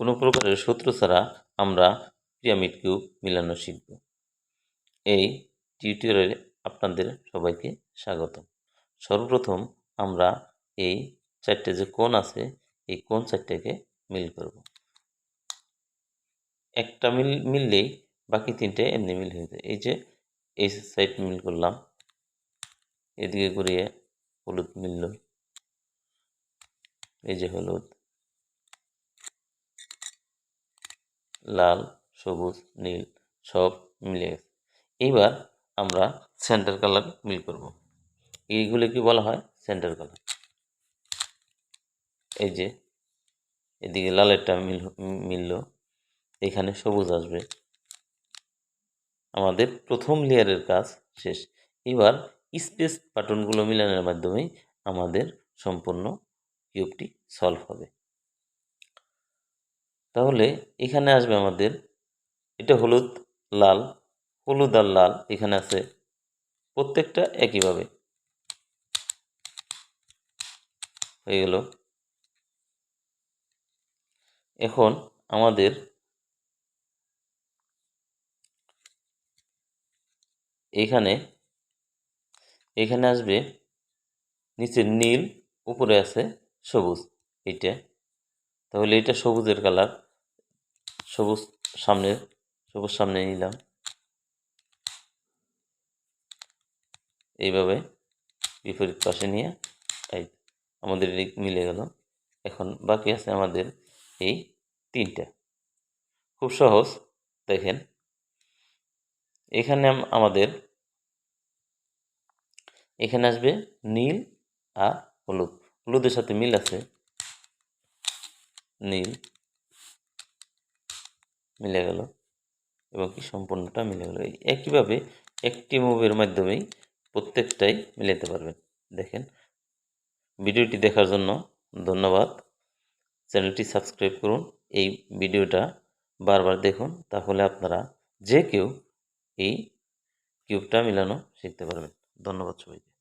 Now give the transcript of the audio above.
কোনো প্রকারের সূত্র ছাড়া আমরা পিরামিড কিউব মিলানো শিখব। এই টিউটোরিয়ালে আপনাদের সবাইকে স্বাগত। সর্বপ্রথম আমরা এই চারটে যে কোণ আছে, এই কোণ চারটেকে মিল করব। একটা মিল, মিললেই বাকি তিনটে এমনি মিল হয়ে যায়। এই যে এই সাইড মিল করলাম, এদিকে ঘুরিয়ে হলুদ মিলল, এই যে হলুদ লাল, সবুজ, নীল সব মিলে গেছে এইবার আমরা সেন্টার কালার মিল করব। এইগুলো কি বলা হয়? সেন্টার কালার এই যে, এদিকে লালেরটা মিল, মিলল। এখানে সবুজ আসবে। আমাদের প্রথম লেয়ারের কাজ শেষ। এবার স্পেস বাটনগুলো মিলানোর মাধ্যমেই আমাদের সম্পূর্ণ কিউবটি সলভ হবে। তাহলে এখানে আসবে আমাদের, এটা হলুদ, লাল, হলুদ আর লাল এখানে আছে, প্রত্যেকটা একইভাবে। হয়ে গেল। এখন আমাদের এখানে এখানে আসবে, নিচে নীল, উপরে আছে সবুজ, এইটা। তাহলে এটা সবুজের কালার। সবুজ সামনে সবুজ সামনে নিলাম। এইভাবে বিপরীত পাশে নিয়ে এই আমাদের মিলে গেল। এখন বাকি আছে আমাদের এই তিনটা। খুব সহজ, দেখেন। এখানে আম- আমাদের, এখানে আসবে নীল আর হলুদ। হলুদের সাথে মিল আছে। নীল। মিলে গেল এবং কি সম্পূর্ণটা মিলে গেল। একইভাবে একটি মুভের মাধ্যমেই প্রত্যেকটাই মিলাতে পারবেন দেখেন। ভিডিওটি দেখার জন্য ধন্যবাদ। চ্যানেলটি সাবস্ক্রাইব করুন। এই ভিডিওটা বারবার দেখুন, তাহলে আপনারা যে কেউ এই কিউবটা মিলানো শিখতে পারবেন। ধন্যবাদ সবাইকে।